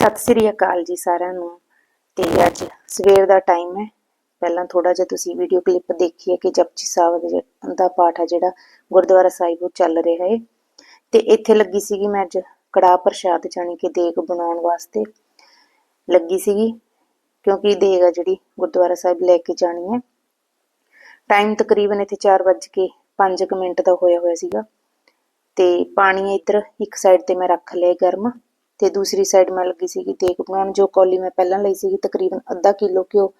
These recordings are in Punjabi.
ਸਤਿ ਸ੍ਰੀ ਅਕਾਲ ਜੀ ਸਾਰਿਆਂ ਨੂੰ। ਤੇ ਅੱਜ ਸਵੇਰ ਦਾ ਟਾਈਮ ਹੈ। ਪਹਿਲਾਂ ਥੋੜਾ ਜਿਹਾ ਤੁਸੀਂ ਵੀਡੀਓ ਕਲਿੱਪ ਦੇਖੀਏ ਕਿ ਜਪਜੀ ਸਾਹਿਬ ਦਾ ਪਾਠ ਹੈ ਜਿਹੜਾ ਗੁਰਦੁਆਰਾ ਸਾਹਿਬ ਉਹ ਚੱਲ ਰਿਹਾ ਹੈ। ਤੇ ਇੱਥੇ ਲੱਗੀ ਸੀਗੀ ਮੈਂ ਅੱਜ ਕੜਾਹ ਪ੍ਰਸ਼ਾਦ ਜਾਣੀ ਕਿ ਦੇਗ ਬਣਾਉਣ ਵਾਸਤੇ। ਲੱਗੀ ਸੀਗੀ, ਕਿਉਂਕਿ ਦੇਗ ਆ ਜਿਹੜੀ ਗੁਰਦੁਆਰਾ ਸਾਹਿਬ ਲੈ ਕੇ ਜਾਣੀ ਹੈ। ਟਾਈਮ ਤਕਰੀਬਨ ਇੱਥੇ 4:05 ਮਿੰਟ ਦਾ ਹੋਇਆ ਹੋਇਆ ਸੀਗਾ। ਤੇ ਪਾਣੀ ਇੱਧਰ ਇੱਕ ਸਾਈਡ ਤੇ ਮੈਂ ਰੱਖ ਲਿਆ ਗਰਮ। ਤੇ ਦੂਸਰੀ ਸਾਈਡ ਮੈਂ ਲੱਗੀ ਸੀਗੀ ਦੇਗ ਬਣਾਉਣ, ਜੋ ਕੌਲੀ ਮੈਂ ਪਹਿਲਾਂ ਲਈ ਸੀਗੀ ਤਕਰੀਬਨ ਅੱਧਾ ਕਿਲੋ ਘਿਓ,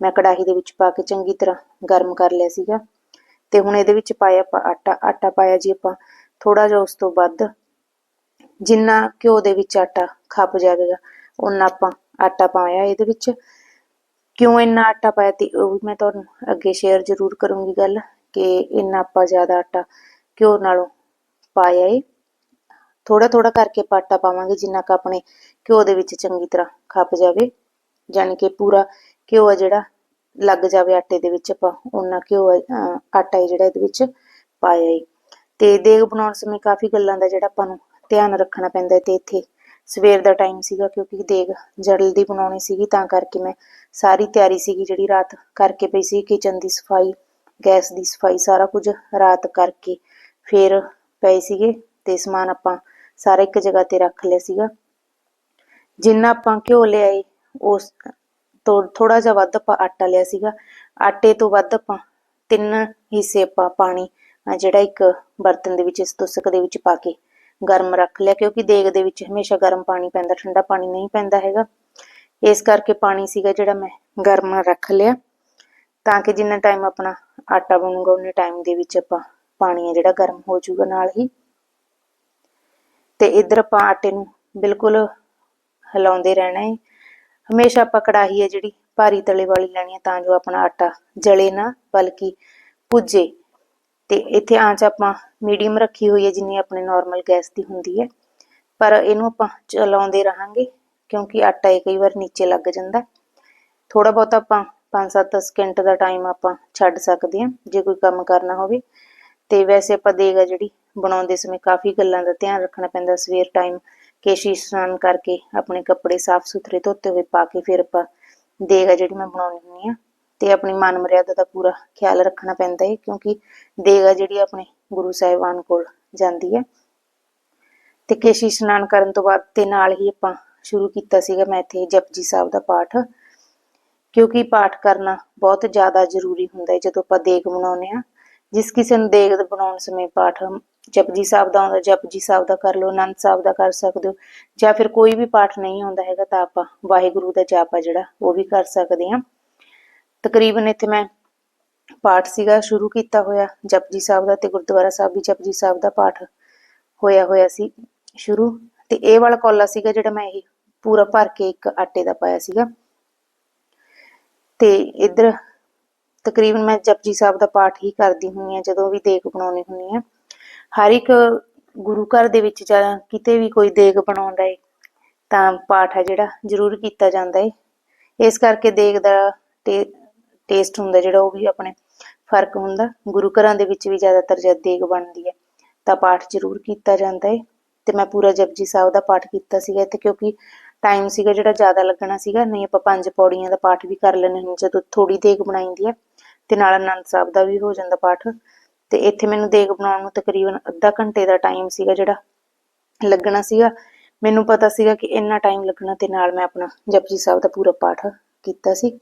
ਮੈਂ ਕੜਾਹੀ ਦੇ ਵਿੱਚ ਪਾ ਕੇ ਚੰਗੀ ਤਰ੍ਹਾਂ ਗਰਮ ਕਰ ਲਿਆ ਸੀਗਾ। ਤੇ ਹੁਣ ਇਹਦੇ ਵਿੱਚ ਪਾਇਆ ਆਪਾਂ ਆਟਾ ਆਟਾ ਪਾਇਆ ਜੀ ਆਪਾਂ ਥੋੜਾ ਜਿਹਾ ਉਸ ਤੋਂ ਵੱਧ। ਜਿੰਨਾ ਘਿਓ ਦੇ ਵਿੱਚ ਆਟਾ ਖੱਪ ਜਾਵੇਗਾ ਉਹਨਾਂ ਆਪਾਂ ਆਟਾ ਪਾਇਆ ਇਹਦੇ ਵਿੱਚ। ਕਿਉਂ ਇੰਨਾ ਆਟਾ ਪਾਇਆ ਤੇ ਉਹ ਵੀ ਮੈਂ ਤੁਹਾਨੂੰ ਅੱਗੇ ਸ਼ੇਅਰ ਜ਼ਰੂਰ ਕਰੂੰਗੀ ਗੱਲ ਕਿ ਇੰਨਾ ਆਪਾਂ ਜ਼ਿਆਦਾ ਆਟਾ ਘਿਓ ਨਾਲੋਂ ਪਾਇਆ ਏ। ਥੋੜਾ ਥੋੜਾ ਕਰਕੇ ਪਾਟਾ ਪਾਵਾਂਗੇ ਜਿੰਨਾ ਕ ਆਪਣੇ ਘਿਓ ਦੇ ਵਿੱਚ ਚੰਗੀ ਤਰ੍ਹਾਂ ਖੱਪ ਜਾਵੇ ਯਾਨੀ ਕਿ ਪੂਰਾ ਘਿਓ ਆ ਜਿਹੜਾ ਲੱਗ ਜਾਵੇ ਆਟੇ ਦੇ ਵਿੱਚ ਆਪਾਂ ਉਹਨਾਂ ਘਿਓ ਆਟਾ ਜਿਹੜਾ ਇਹਦੇ ਵਿੱਚ ਪਾਇਆ ਏ। ਤੇ ਦੇਗ ਬਣਾਉਣ ਸਮੇਂ ਕਾਫੀ ਗੱਲਾਂ ਦਾ ਜਿਹੜਾ ਆਪਾਂ ਨੂੰ ਧਿਆਨ ਰੱਖਣਾ ਪੈਂਦਾ ਤੇ ਇੱਥੇ ਸਵੇਰ ਦਾ ਟਾਈਮ ਸੀਗਾ ਕਿਉਂਕਿ ਦੇਗ ਜਲਦੀ ਬਣਾਉਣੀ ਸੀਗੀ, ਤਾਂ ਕਰਕੇ ਮੈਂ ਸਾਰੀ ਤਿਆਰੀ ਸੀਗੀ ਜਿਹੜੀ ਰਾਤ ਕਰਕੇ ਪਈ ਸੀ ਕਿਚਨ ਦੀ ਸਫ਼ਾਈ, ਗੈਸ ਦੀ ਸਫ਼ਾਈ ਸਾਰਾ ਕੁਝ ਰਾਤ ਕਰਕੇ ਫਿਰ ਪਏ ਸੀਗੇ ਤੇ ਸਮਾਨ ਆਪਾਂ ਸਾਰਾ ਇੱਕ ਜਗ੍ਹਾ ਤੇ ਰੱਖ ਲਿਆ ਸੀਗਾ। ਜਿੰਨਾ ਆਪਾਂ ਘਿਓ ਲਿਆਏ, ਉਸ ਤੋਂ ਥੋੜਾ ਜਿਹਾ ਵੱਧ ਆਪਾਂ ਆਟਾ ਲਿਆ ਸੀਗਾ। ਆਟੇ ਤੋਂ ਵੱਧ ਆਪਾਂ ਤਿੰਨ ਹਿੱਸੇ ਆਪਾਂ ਪਾਣੀ ਜਿਹੜਾ ਇੱਕ ਬਰਤਨ ਦੇ ਵਿੱਚ, ਇਸ ਤੁਸਕ ਦੇ ਵਿੱਚ ਪਾ ਕੇ ਗਰਮ ਰੱਖ ਲਿਆ, ਕਿਉਂਕਿ ਦੇਗ ਦੇ ਵਿੱਚ ਹਮੇਸ਼ਾ ਗਰਮ ਪਾਣੀ ਪੈਂਦਾ, ਠੰਡਾ ਪਾਣੀ ਨਹੀਂ ਪੈਂਦਾ ਹੈਗਾ। ਇਸ ਕਰਕੇ ਪਾਣੀ ਸੀਗਾ ਜਿਹੜਾ ਮੈਂ ਗਰਮ ਰੱਖ ਲਿਆ, ਤਾਂ ਕਿ ਜਿੰਨਾ ਟਾਈਮ ਆਪਣਾ ਆਟਾ ਬਣੂਗਾ, ਉਨੇ ਟਾਈਮ ਦੇ ਵਿੱਚ ਆਪਾਂ ਪਾਣੀ ਹੈ ਜਿਹੜਾ ਗਰਮ ਹੋ ਜਾਊਗਾ ਨਾਲ ਹੀ। ਤੇ ਇਧਰ ਆਪਾਂ ਆਟੇ ਨੂੰ ਬਿਲਕੁਲ ਹਿਲਾਉਂਦੇ ਰਹਿਣਾ ਹੈ ਹਮੇਸ਼ਾ ਆਪਾਂ ਕੜਾਹੀ ਹੈ ਜਿਹੜੀ, ਭਾਰੀ ਤਲੇ ਵਾਲੀ ਲੈਣੀ ਹੈ ਤਾਂ ਜੋ ਆਪਣਾ ਆਟਾ ਜਲੇ ਨਾ, ਬਲਕਿ ਪੁੱਜੇ। ਤੇ ਇੱਥੇ ਆਂਚ ਆਪਾਂ ਮੀਡੀਅਮ ਰੱਖੀ ਹੋਈ ਹੈ, ਜਿੰਨੀ ਆਪਣੇ ਨਾਰਮਲ ਗੈਸ ਦੀ ਹੁੰਦੀ ਹੈ। ਪਰ ਇਹਨੂੰ ਆਪਾਂ ਚਲਾਉਂਦੇ ਰਹਾਂਗੇ, ਕਿਉਂਕਿ ਆਟਾ ਇਹ ਕਈ ਵਾਰ ਨੀਚੇ ਲੱਗ ਜਾਂਦਾ। ਥੋੜਾ ਬਹੁਤ ਆਪਾਂ 5-7 ਸਕਿੰਟ ਦਾ ਟਾਈਮ ਆਪਾਂ ਛੱਡ ਸਕਦੇ ਹਾਂ, ਜੇ ਕੋਈ ਕੰਮ ਕਰਨਾ ਹੋਵੇ। ਤੇ ਵੈਸੇ ਆਪਾਂ ਦੇਗਾ ਜਿਹੜੀ ਬਣਾਉਂਦੇ ਸਮੇਂ ਕਾਫੀ ਗੱਲਾਂ ਦਾ ਧਿਆਨ ਰੱਖਣਾ ਪੈਂਦਾ। ਸਵੇਰ ਟਾਈਮ ਕੇਸ਼ੀ ਇਸ਼ਨਾਨ ਕਰਕੇ ਆਪਣੇ ਕੱਪੜੇ ਸਾਫ਼ ਸੁਥਰੇ ਧੋਤੇ ਹੋਏ ਪਾ ਕੇ ਫਿਰ ਆਪਾਂ ਦੇਗਾ ਜਿਹੜੀ ਮੈਂ ਬਣਾਉਣੀ ਹੁੰਦੀ ਆ, ਤੇ ਆਪਣੀ ਮਨ ਮਰਿਆਦਾ ਦਾ ਪੂਰਾ ਖਿਆਲ ਰੱਖਣਾ ਪੈਂਦਾ ਹੈ ਕਿਉਂਕਿ ਦੇਗਾ ਜਿਹੜੀ ਆਪਣੇ ਗੁਰੂ ਸਾਹਿਬਾਨ ਕੋਲ ਜਾਂਦੀ ਹੈ ਤੇ ਕੇਸ਼ੀ ਇਸ਼ਨਾਨ ਕਰਨ ਤੋਂ ਬਾਅਦ ਤੇ ਨਾਲ ਹੀ ਆਪਾਂ ਸ਼ੁਰੂ ਕੀਤਾ ਸੀਗਾ ਮੈਂ ਇੱਥੇ ਜਪਜੀ ਸਾਹਿਬ ਦਾ ਪਾਠ, ਕਿਉਂਕਿ ਪਾਠ ਕਰਨਾ ਬਹੁਤ ਜ਼ਿਆਦਾ ਜ਼ਰੂਰੀ ਹੁੰਦਾ ਹੈ ਜਦੋਂ ਆਪਾਂ ਦੇਗ ਬਣਾਉਂਦੇ ਆ। ਜਿਸ ਕਿਸੇ ਨੂੰ ਦੇਗ ਬਣਾਉਣ ਸਮੇਂ ਪਾਠ, ਜਪਜੀ ਸਾਹਿਬ ਦਾ ਆਉਂਦਾ, ਜਪਜੀ ਸਾਹਿਬ ਦਾ ਕਰ ਲਓ, ਆਨੰਦ ਸਾਹਿਬ ਦਾ ਕਰ ਸਕਦੇ ਹੋ, ਜਾਂ ਫਿਰ ਕੋਈ ਵੀ ਪਾਠ ਨਹੀਂ ਆਉਂਦਾ ਹੈਗਾ ਤਾਂ ਆਪਾਂ ਵਾਹਿਗੁਰੂ ਦਾ ਜਾਪ ਆ ਜਿਹੜਾ, ਉਹ ਵੀ ਕਰ ਸਕਦੇ ਹਾਂ। ਤਕਰੀਬਨ ਇੱਥੇ ਮੈਂ ਪਾਠ ਸੀਗਾ, ਸ਼ੁਰੂ ਕੀਤਾ ਹੋਇਆ, ਜਪਜੀ ਸਾਹਿਬ ਦਾ ਤੇ ਗੁਰਦੁਆਰਾ ਸਾਹਿਬ ਵੀ ਜਪਜੀ ਸਾਹਿਬ ਦਾ ਪਾਠ ਹੋਇਆ ਹੋਇਆ ਸੀ ਸ਼ੁਰੂ। ਤੇ ਇਹ ਵਾਲਾ ਕੋਲਾ ਸੀਗਾ ਜਿਹੜਾ ਮੈਂ ਇਹ ਪੂਰਾ ਭਰ ਕੇ ਇੱਕ ਆਟੇ ਦਾ ਪਾਇਆ ਸੀਗਾ। ਤੇ ਇਧਰ ਤਕਰੀਬਨ ਮੈਂ ਜਪਜੀ ਸਾਹਿਬ ਦਾ ਪਾਠ ਹੀ ਕਰਦੀ ਹੁੰਨੀ ਆ ਜਦੋਂ ਵੀ ਦੇਗ ਬਣਾਉਣੀ ਹੁੰਨੀ ਆ ਹਰ ਇੱਕ ਗੁਰੂ ਘਰ ਦੇ ਵਿੱਚ ਜਾਂ ਕਿਤੇ ਵੀ ਕੋਈ ਦੇਗ ਬਣਾਉਂਦਾ ਏ, ਤਾਂ ਪਾਠ ਹੈ ਜਿਹੜਾ ਜ਼ਰੂਰ ਕੀਤਾ ਜਾਂਦਾ ਏ। ਇਸ ਕਰਕੇ ਦੇਗ ਦਾ ਟੇਸਟ ਹੁੰਦਾ ਜਿਹੜਾ, ਉਹ ਵੀ ਆਪਣੇ ਫ਼ਰਕ ਹੁੰਦਾ। ਗੁਰੂ ਘਰਾਂ ਦੇ ਵਿੱਚ ਵੀ ਜ਼ਿਆਦਾਤਰ ਜਦ ਦੇਗ ਬਣਦੀ ਹੈ, ਤਾਂ ਪਾਠ ਜ਼ਰੂਰ ਕੀਤਾ ਜਾਂਦਾ ਏ। ਤੇ ਮੈਂ ਪੂਰਾ ਜਪਜੀ ਸਾਹਿਬ ਦਾ ਪਾਠ ਕੀਤਾ ਸੀਗਾ ਤੇ ਕਿਉਂਕਿ ਟਾਈਮ ਸੀਗਾ ਜਿਹੜਾ ਜ਼ਿਆਦਾ ਲੱਗਣਾ ਸੀਗਾ, ਨਹੀਂ ਆਪਾਂ ਪੰਜ ਪੌੜੀਆਂ ਦਾ ਪਾਠ ਵੀ ਕਰ ਲੈਣੇ ਹੁੰਦੇ ਜਦੋਂ ਥੋੜੀ ਦੇਗ ਬਣਾਈਂਦੀ ਹੈ। ਤੇ ਨਾਲ ਅਨੰਦ ਸਾਹਿਬ ਦਾ ਵੀ ਹੋ ਜਾਂਦਾ ਪਾਠ। ਤੇ ਇੱਥੇ ਮੈਨੂੰ ਦੇਗ ਬਣਾਉਣ ਨੂੰ ਤਕਰੀਬਨ ਅੱਧਾ ਘੰਟੇ ਦਾ ਟਾਈਮ ਸੀਗਾ ਜਿਹੜਾ ਲੱਗਣਾ ਸੀਗਾ। ਮੈਨੂੰ ਪਤਾ ਸੀਗਾ ਕਿ ਇੰਨਾ ਟਾਈਮ ਲੱਗਣਾ ਤੇ ਨਾਲ ਮੈਂ ਆਪਣਾ ਜਪਜੀ ਸਾਹਿਬ ਦਾ ਪੂਰਾ ਪਾਠ ਕੀਤਾ ਸੀ।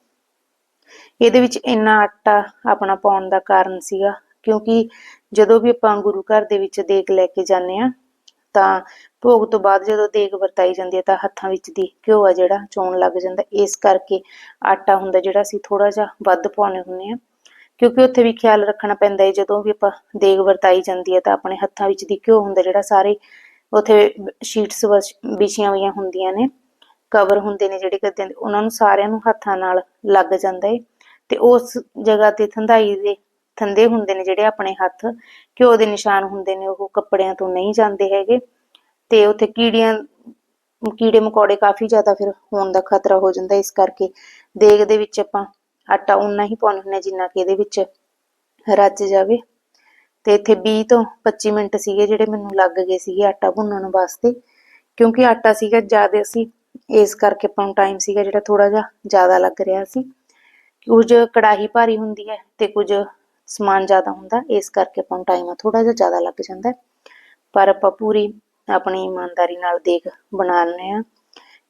ਇਹਦੇ ਵਿੱਚ ਇੰਨਾ ਆਟਾ ਆਪਣਾ ਪਾਉਣ ਦਾ ਕਾਰਨ ਸੀਗਾ, ਕਿਉਂਕਿ ਜਦੋਂ ਵੀ ਆਪਾਂ ਗੁਰੂ ਘਰ ਦੇ ਵਿੱਚ ਦੇਗ ਲੈ ਕੇ ਜਾਂਦੇ ਆ ਤਾਂ ਭੋਗ ਤੋਂ ਬਾਅਦ ਜਦੋਂ ਦੇਗ ਵਰਤਾਈ ਜਾਂਦੀ ਹੈ ਤਾਂ ਹੱਥਾਂ ਵਿੱਚ ਦੀ ਘਿਓ ਆ ਜਿਹੜਾ ਚੋਣ ਲੱਗ ਜਾਂਦਾ। ਇਸ ਕਰਕੇ ਆਟਾ ਹੁੰਦਾ ਜਿਹੜਾ ਅਸੀਂ ਥੋੜਾ ਜਿਹਾ ਵੱਧ ਪਾਉਣੇ ਹੁੰਨੇ ਆ ਕਿਉਂਕਿ ਉੱਥੇ ਵੀ ਖਿਆਲ ਰੱਖਣਾ ਪੈਂਦਾ ਹੈ, ਜਦੋਂ ਵੀ ਆਪਾਂ ਦੇਗ ਵਰਤਾਈ ਜਾਂਦੀ ਹੈ ਤਾਂ ਆਪਣੇ ਹੱਥਾਂ ਵਿੱਚ ਦੀ ਘਿਓ ਹੁੰਦਾ ਜਿਹੜਾ ਸਾਰੇ ਉੱਥੇ ਸ਼ੀਟਸ ਵਿਛੀਆਂ ਹੋਈਆਂ ਹੁੰਦੀਆਂ ਨੇ ਕਵਰ ਹੁੰਦੇ ਨੇ ਜਿਹੜੇ ਗੱਦਿਆਂ ਦੇ ਉਹਨਾਂ ਨੂੰ ਸਾਰਿਆਂ ਨੂੰ ਹੱਥਾਂ ਨਾਲ ਲੱਗ ਜਾਂਦਾ ਹੈ ਤੇ ਉਸ ਜਗ੍ਹਾ ਤੇ ਥੰਧਾਈ ਦੇ ਥੰਦੇ ਹੁੰਦੇ ਨੇ ਜਿਹੜੇ ਆਪਣੇ ਹੱਥ, ਘਿਓ ਦੇ ਨਿਸ਼ਾਨ ਹੁੰਦੇ ਨੇ, ਉਹ ਕੱਪੜਿਆਂ ਤੋਂ ਨਹੀਂ ਜਾਂਦੇ ਹੈਗੇ ਤੇ ਉੱਥੇ ਕੀੜੀਆਂ, ਕੀੜੇ ਮਕੌੜੇ ਕਾਫੀ ਜ਼ਿਆਦਾ ਫਿਰ ਹੋਣ ਦਾ ਖਤਰਾ ਹੋ ਜਾਂਦਾ ਇਸ ਕਰਕੇ ਦੇਗ ਦੇ ਵਿੱਚ ਆਪਾਂ ਆਟਾ ਉਨਾ ਹੀ ਪਾਉਣਾ ਹੁੰਦਾ ਜਿੰਨਾ ਕਿ ਇਹਦੇ ਵਿੱਚ ਰੱਜ ਜਾਵੇ। ਤੇ ਇੱਥੇ 20 ਤੋਂ 25 ਮਿੰਟ ਸੀਗੇ ਜਿਹੜੇ ਮੈਨੂੰ ਲੱਗ ਗਏ ਸੀਗੇ ਆਟਾ ਭੁੰਨਣ ਵਾਸਤੇ, ਕਿਉਂਕਿ ਆਟਾ ਸੀਗਾ ਜ਼ਿਆਦਾ ਅਸੀਂ ਇਸ ਕਰਕੇ ਆਪਾਂ ਨੂੰ ਟਾਈਮ ਸੀਗਾ ਜਿਹੜਾ ਥੋੜਾ ਜਿਹਾ ਜ਼ਿਆਦਾ ਲੱਗ ਰਿਹਾ ਸੀ। ਕੁਝ ਕੜਾਹੀ ਭਾਰੀ ਹੁੰਦੀ ਹੈ ਤੇ ਕੁਝ ਸਮਾਨ ਜ਼ਿਆਦਾ ਹੁੰਦਾ, ਇਸ ਕਰਕੇ ਆਪਾਂ ਨੂੰ ਟਾਈਮ ਥੋੜਾ ਜਿਹਾ ਜ਼ਿਆਦਾ ਲੱਗ ਜਾਂਦਾ ਪਰ ਆਪਾਂ ਪੂਰੀ ਆਪਣੀ ਇਮਾਨਦਾਰੀ ਨਾਲ ਦੇਖ ਬਣਾ ਲੈਂਦੇ ਆ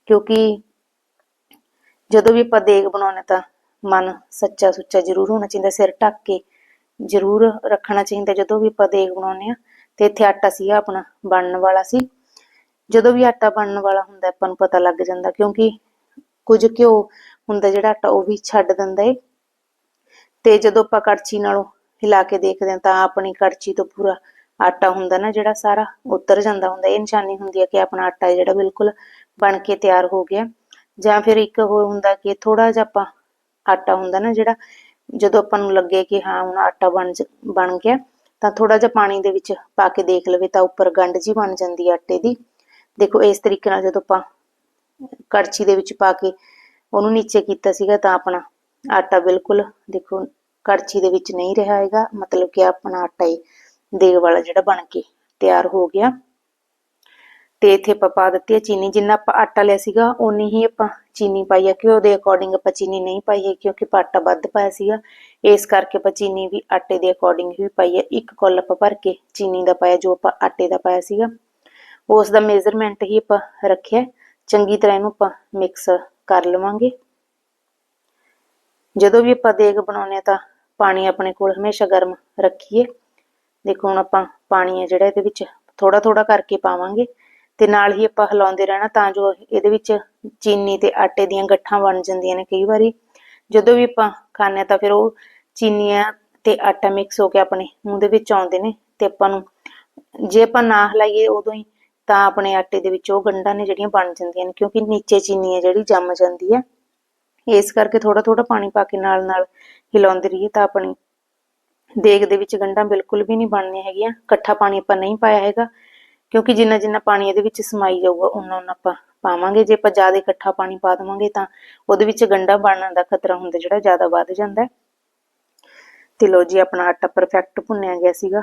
ਕਿਉਂਕਿ ਜਦੋਂ ਵੀ ਆਪਾਂ ਦੇਗ ਬਣਾਉਣੇ ਤਾਂ ਮਨ ਸੱਚਾ ਸੁੱਚਾ ਜ਼ਰੂਰ ਹੋਣਾ ਚਾਹੀਦਾ, ਸਿਰ ਢੱਕ ਕੇ ਜ਼ਰੂਰ ਰੱਖਣਾ ਚਾਹੀਦਾ। ਜਦੋਂ ਵੀ ਆਪਾਂ ਦੇਗ ਬਣਾਉਨੇ ਆ ਤੇ ਇੱਥੇ ਆਟਾ ਸੀ ਆਪਣਾ, ਬਣਨ ਵਾਲਾ ਸੀ। ਜਦੋਂ ਵੀ ਆਟਾ ਬਣਨ ਵਾਲਾ ਹੁੰਦਾ, ਆਪਾਂ ਨੂੰ ਪਤਾ ਲੱਗ ਜਾਂਦਾ, ਕਿਉਂਕਿ ਕੁਝ ਘਿਓ ਹੁੰਦਾ ਜਿਹੜਾ ਆਟਾ, ਉਹ ਵੀ ਛੱਡ ਦਿੰਦਾ ਏ। ਤੇ ਜਦੋਂ ਆਪਾਂ ਕੜਛੀ ਨਾਲੋਂ ਹਿਲਾ ਕੇ ਦੇਖਦੇ ਹਾਂ, ਤਾਂ ਆਪਣੀ ਕੜਛੀ ਤੋਂ ਪੂਰਾ ਆਟਾ ਹੁੰਦਾ ਨਾ, ਜਿਹੜਾ ਸਾਰਾ ਉਤਰ ਜਾਂਦਾ ਹੁੰਦਾ। ਇਹ ਨਿਸ਼ਾਨੀ ਹੁੰਦੀ ਹੈ ਕਿ ਆਪਣਾ ਆਟਾ ਜਿਹੜਾ ਬਿਲਕੁਲ ਬਣ ਕੇ ਤਿਆਰ ਹੋ ਗਿਆ। ਜਾਂ ਫਿਰ ਇੱਕ ਹੋਰ ਹੁੰਦਾ ਕਿ ਥੋੜਾ ਜਿਹਾ ਆਪਾਂ ਆਟਾ ਹੁੰਦਾ ਨਾ ਜਿਹੜਾ, ਜਦੋਂ ਆਪਾਂ ਨੂੰ ਲੱਗੇ ਕਿ ਹਾਂ, ਹੁਣ ਆਟਾ ਬਣ ਬਣ ਗਿਆ, ਤਾਂ ਥੋੜਾ ਜਿਹਾ ਪਾਣੀ ਦੇ ਵਿੱਚ ਪਾ ਕੇ ਦੇਖ ਲਵੇ ਤਾਂ ਉੱਪਰ ਗੰਢ ਜੀ ਬਣ ਜਾਂਦੀ ਹੈ ਆਟੇ ਦੀ। ਦੇਖੋ, ਇਸ ਤਰੀਕੇ ਨਾਲ ਜਦੋਂ ਆਪਾਂ ਕੜਛੀ ਦੇ ਵਿੱਚ ਪਾ ਕੇ ਉਹਨੂੰ ਨੀਚੇ ਕੀਤਾ ਸੀਗਾ ਤਾਂ ਆਪਣਾ ਆਟਾ ਬਿਲਕੁਲ, ਦੇਖੋ, ਕੜਛੀ ਦੇ ਵਿੱਚ ਨਹੀਂ ਰਿਹਾ ਹੈਗਾ, ਮਤਲਬ ਕਿ ਆਪਣਾ ਆਟਾ ਹੀ ਦੇਗ ਵਾਲਾ ਜਿਹੜਾ ਬਣ ਕੇ ਤਿਆਰ ਹੋ ਗਿਆ। ਤੇ ਇੱਥੇ ਆਪਾਂ ਪਾ ਦਿੱਤੀ ਹੈ ਚੀਨੀ, ਜਿੰਨਾ ਆਪਾਂ ਆਟਾ ਲਿਆ ਸੀਗਾ, ਓਨੀ ਹੀ ਆਪਾਂ ਚੀਨੀ ਪਾਈ ਹੈ ਕਿ ਉਹਦੇ ਅਕੋਰਡਿੰਗ ਆਪਾਂ ਚੀਨੀ ਨਹੀਂ ਪਾਈ ਹੈ ਕਿਉਂਕਿ ਆਪਾਂ ਆਟਾ ਵੱਧ ਪਾਇਆ ਸੀਗਾ। ਇਸ ਕਰਕੇ ਆਪਾਂ ਚੀਨੀ ਵੀ ਆਟੇ ਦੇ ਅਕੋਰਡਿੰਗ ਹੀ ਪਾਈ ਹੈ ਇੱਕ ਕੌਲ ਆਪਾਂ ਭਰ ਕੇ ਚੀਨੀ ਦਾ ਪਾਇਆ, ਜੋ ਆਪਾਂ ਆਟੇ ਦਾ ਪਾਇਆ ਸੀਗਾ। ਉਸ ਦਾ ਮੇਜ਼ਰਮੈਂਟ ਹੀ ਆਪਾਂ ਰੱਖਿਆ, ਚੰਗੀ ਤਰ੍ਹਾਂ ਇਹਨੂੰ ਆਪਾਂ ਮਿਕਸ ਕਰ ਲਵਾਂਗੇ। ਜਦੋਂ ਵੀ ਆਪਾਂ ਦੇਗ ਬਣਾਉਂਦੇ ਹਾਂ ਤਾਂ ਪਾਣੀ ਆਪਣੇ ਕੋਲ ਹਮੇਸ਼ਾ ਗਰਮ ਰੱਖੀਏ। ਦੇਖੋ ਹੁਣ ਆਪਾਂ ਪਾਣੀ ਹੈ ਜਿਹੜਾ ਇਹਦੇ ਵਿੱਚ ਥੋੜਾ ਥੋੜਾ ਕਰਕੇ ਪਾਵਾਂਗੇ। ਤੇ ਨਾਲ ਹੀ ਆਪਾਂ ਹਿਲਾਉਂਦੇ ਰਹਿਣਾ ਤਾਂ ਜੋ ਇਹਦੇ ਵਿੱਚ ਚੀਨੀ ਤੇ ਆਟੇ ਦੀਆਂ ਗੱਠਾਂ ਬਣ ਜਾਂਦੀਆਂ ਨੇ ਕਈ ਵਾਰੀ। ਜਦੋਂ ਵੀ ਆਪਾਂ ਖਾਂਦੇ ਹਾਂ ਤਾਂ ਫਿਰ ਉਹ ਚੀਨੀਆਂ ਤੇ ਆਟਾ ਮਿਕਸ ਹੋ ਕੇ ਆਪਣੇ ਮੂੰਹ ਦੇ ਵਿੱਚ ਆਉਂਦੇ ਨੇ ਤੇ ਆਪਾਂ ਨੂੰ ਜੇ ਆਪਾਂ ਨਾ ਹਿਲਾਈਏ ਉਦੋਂ ਹੀ ਤਾਂ ਆਪਣੇ ਆਟੇ ਦੇ ਵਿੱਚ ਉਹ ਗੰਢਾਂ ਨੇ ਜਿਹੜੀਆਂ ਬਣ ਜਾਂਦੀਆਂ ਨੇ, ਕਿਉਂਕਿ ਨੀਚੇ ਚੀਨੀ ਹੈ ਜਿਹੜੀ ਜੰਮ ਜਾਂਦੀ ਹੈ। ਇਸ ਕਰਕੇ ਥੋੜਾ ਥੋੜਾ ਪਾਣੀ ਪਾ ਕੇ ਨਾਲ ਨਾਲ ਹਿਲਾਉਂਦੇ ਰਹੀਏ ਤਾਂ ਆਪਣੀ ਦੇਗ ਦੇ ਵਿੱਚ ਗੰਢਾਂ ਬਿਲਕੁਲ ਵੀ ਨਹੀਂ ਬਣਨੀਆਂ ਹੈਗੀਆਂ। ਇਕੱਠਾ ਪਾਣੀ ਆਪਾਂ ਨਹੀਂ ਪਾਇਆ ਹੈਗਾ। ਕਿਉਂਕਿ ਜਿੰਨਾ ਜਿੰਨਾ ਪਾਣੀ ਇਹਦੇ ਵਿੱਚ ਸਮਾਈ ਜਾਊਗਾ ਉਨਾ ਉਨਾ ਆਪਾਂ ਪਾਵਾਂਗੇ। ਜੇ ਆਪਾਂ ਜ਼ਿਆਦਾ ਇਕੱਠਾ ਪਾਣੀ ਪਾ ਦੇਵਾਂਗੇ ਤਾਂ ਉਹਦੇ ਵਿੱਚ ਗੰਢਾ ਬਣਨ ਦਾ ਖਤਰਾ ਹੁੰਦਾ, ਜਿਹੜਾ ਜ਼ਿਆਦਾ ਵੱਧ ਜਾਂਦਾ ਤੇ ਲੋ ਜੀ, ਆਪਣਾ ਆਟਾ ਪਰਫੈਕਟ ਭੁੰਨਿਆ ਗਿਆ ਸੀਗਾ।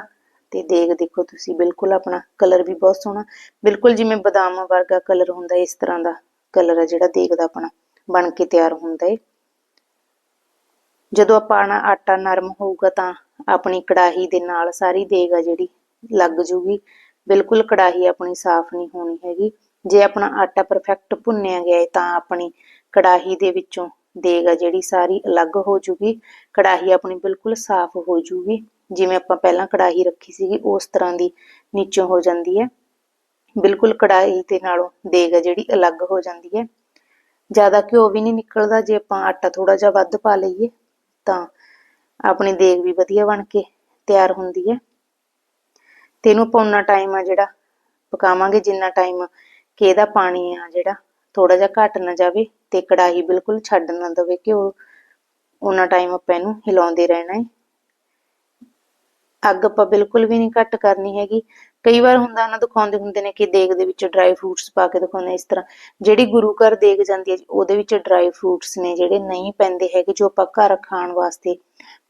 ਤੇ ਦੇਗ ਦੇਖੋ ਤੁਸੀਂ, ਬਿਲਕੁਲ ਆਪਣਾ ਕਲਰ ਵੀ ਬਹੁਤ ਸੋਹਣਾ। ਬਿਲਕੁਲ ਜਿਵੇਂ ਬਦਾਮ ਵਰਗਾ ਕਲਰ ਹੁੰਦਾ, ਇਸ ਤਰ੍ਹਾਂ ਦਾ ਕਲਰ ਹੈ ਜਿਹੜਾ ਦੇਗ ਦਾ ਆਪਣਾ ਬਣ ਕੇ ਤਿਆਰ ਹੁੰਦਾ ਹੈ ਜਦੋਂ ਆਪਣਾ ਆਟਾ ਨਰਮ ਹੋਊਗਾ ਤਾਂ ਆਪਣੀ ਕੜਾਹੀ ਦੇ ਨਾਲ ਸਾਰੀ ਦੇਗ ਆ ਜਿਹੜੀ, ਲੱਗ ਜੂਗੀ। ਬਿਲਕੁਲ ਕੜਾਹੀ ਆਪਣੀ ਸਾਫ਼ ਨਹੀਂ ਹੋਣੀ ਹੈਗੀ। ਜੇ ਆਪਣਾ ਆਟਾ ਪਰਫੈਕਟ ਭੁੰਨਿਆ ਗਿਆ ਹੈ ਤਾਂ ਆਪਣੀ ਕੜਾਹੀ ਦੇ ਵਿੱਚੋਂ ਦੇਗ ਆ ਜਿਹੜੀ ਸਾਰੀ ਅਲੱਗ ਹੋ ਜੂਗੀ। ਕੜਾਹੀ ਆਪਣੀ ਬਿਲਕੁਲ ਸਾਫ਼ ਹੋ ਜੂਗੀ। ਜਿਵੇਂ ਆਪਾਂ ਪਹਿਲਾਂ ਕੜਾਹੀ ਰੱਖੀ ਸੀਗੀ, ਉਸ ਤਰ੍ਹਾਂ ਦੀ ਨੀਚੋਂ ਹੋ ਜਾਂਦੀ ਹੈ ਬਿਲਕੁਲ ਕੜਾਹੀ ਦੇ ਨਾਲੋਂ ਦੇਗ ਆ ਜਿਹੜੀ ਅਲੱਗ ਹੋ ਜਾਂਦੀ ਹੈ ਜ਼ਿਆਦਾ ਘਿਓ ਵੀ ਨਹੀਂ ਨਿਕਲਦਾ, ਜੇ ਆਪਾਂ ਆਟਾ ਥੋੜਾ ਜਿਹਾ ਵੱਧ ਪਾ ਲਈਏ ਤਾਂ ਆਪਣੀ ਦੇਗ ਵੀ ਵਧੀਆ ਬਣ ਕੇ ਤਿਆਰ ਹੁੰਦੀ ਹੈ ਤੇ ਇਹਨੂੰ ਆਪਾਂ ਉਨਾ ਟਾਈਮ ਆ ਜਿਹੜਾ ਪਕਾਵਾਂਗੇ ਜਿੰਨਾ ਟਾਈਮ ਕਿ ਇਹਦਾ ਪਾਣੀ ਆ ਜਿਹੜਾ ਥੋੜਾ ਜਿਹਾ ਘਟ ਨਾ ਜਾਵੇ ਤੇ ਕੜਾਹੀ ਬਿਲਕੁਲ ਛੱਡ ਨਾ ਦਵੇ ਕਿ ਉਹ ਉਨਾ ਟਾਈਮ ਆਪਾਂ ਇਹਨੂੰ ਹਿਲਾਉਂਦੇ ਰਹਿਣਾ ਹੈ ਅੱਗ ਆਪਾਂ ਬਿਲਕੁਲ ਵੀ ਨਹੀਂ ਘੱਟ ਕਰਨੀ ਹੈਗੀ। ਕਈ ਵਾਰ ਹੁੰਦਾ ਨਾ ਦਿਖਾਉਂਦੇ ਹੁੰਦੇ ਨੇ ਕਿ ਦੇਗ ਦੇ ਵਿੱਚ ਡਰਾਈ ਫਰੂਟਸ ਪਾ ਕੇ ਦਿਖਾਉਂਦੇ ਇਸ ਤਰ੍ਹਾਂ। ਜਿਹੜੀ ਗੁਰੂ ਘਰ ਦੇਗ ਜਾਂਦੀ ਹੈ ਜੀ, ਉਹਦੇ ਵਿੱਚ ਡਰਾਈ ਫਰੂਟਸ ਨੇ ਜਿਹੜੇ ਨਹੀਂ ਪੈਂਦੇ ਹੈਗੇ ਜੋ ਆਪਾਂ ਘਰ ਖਾਣ ਵਾਸਤੇ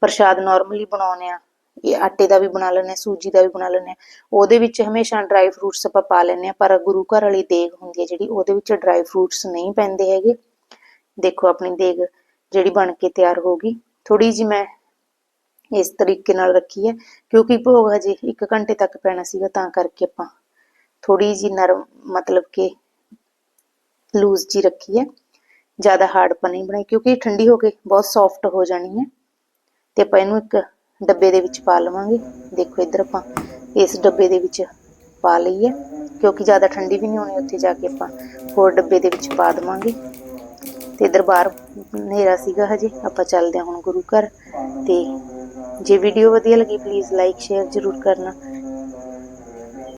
ਪ੍ਰਸ਼ਾਦ ਨਾਰਮਲੀ ਬਣਾਉਨੇ ਆ। ਇਹ ਆਟੇ ਦਾ ਵੀ ਬਣਾ ਲੈਣੇ ਸੂਜੀ ਦਾ ਵੀ ਬਣਾ ਲੈਣੇ ਹਾਂ। ਉਹਦੇ ਵਿੱਚ ਹਮੇਸ਼ਾ ਡਰਾਈ ਫਰੂਟਸ ਆਪਾਂ ਪਾ ਲੈਂਦੇ ਹਾਂ, ਪਰ ਗੁਰੂ ਘਰ ਵਾਲੀ ਦੇਗ ਹੁੰਦੀ ਹੈ ਜਿਹੜੀ, ਉਹਦੇ ਵਿੱਚ ਡਰਾਈ ਫਰੂਟਸ ਨਹੀਂ ਪੈਂਦੇ ਹੈਗੇ। ਦੇਖੋ ਆਪਣੀ ਦੇਗ ਜਿਹੜੀ ਬਣ ਕੇ ਤਿਆਰ ਹੋ ਗਈ। ਥੋੜੀ ਜਿਹੀ ਮੈਂ ਇਸ ਤਰੀਕੇ ਨਾਲ ਰੱਖੀ ਹੈ, ਕਿਉਂਕਿ ਭੋਗ ਹਜੇ 1 ਘੰਟੇ ਤੱਕ ਪੈਣਾ ਸੀਗਾ, ਤਾਂ ਕਰਕੇ ਆਪਾਂ ਥੋੜੀ ਜਿਹੀ ਨਰਮ, ਮਤਲਬ ਕਿ ਲੂਜ਼ ਜੀ ਰੱਖੀ ਹੈ। ਜ਼ਿਆਦਾ ਹਾਰਡ ਪਾ ਨਹੀਂ ਬਣਾਈ, ਕਿਉਂਕਿ ਠੰਡੀ ਹੋ ਕੇ ਬਹੁਤ ਸੌਫਟ ਹੋ ਜਾਣੀ ਹੈ। ਤੇ ਆਪਾਂ ਇਹਨੂੰ ਇੱਕ ਡੱਬੇ ਦੇ ਵਿੱਚ ਪਾ ਲਵਾਂਗੇ। ਦੇਖੋ ਇੱਧਰ ਆਪਾਂ ਇਸ ਡੱਬੇ ਦੇ ਵਿੱਚ ਪਾ ਲਈ ਹੈ, ਕਿਉਂਕਿ ਜ਼ਿਆਦਾ ਠੰਡੀ ਵੀ ਨਹੀਂ ਹੋਣੀ, ਉੱਥੇ ਜਾ ਕੇ ਆਪਾਂ ਹੋਰ ਡੱਬੇ ਦੇ ਵਿੱਚ ਪਾ ਦੇਵਾਂਗੇ। ਤੇ ਇੱਧਰ ਬਾਹਰ ਹਨੇਰਾ ਸੀਗਾ ਹਜੇ, ਆਪਾਂ ਚੱਲਦੇ ਹਾਂ ਹੁਣ ਗੁਰੂ ਘਰ। ਤੇ ਜੇ ਵੀਡੀਓ ਵਧੀਆ ਲੱਗੀ ਪਲੀਜ਼ ਲਾਈਕ ਸ਼ੇਅਰ ਜ਼ਰੂਰ ਕਰਨਾ।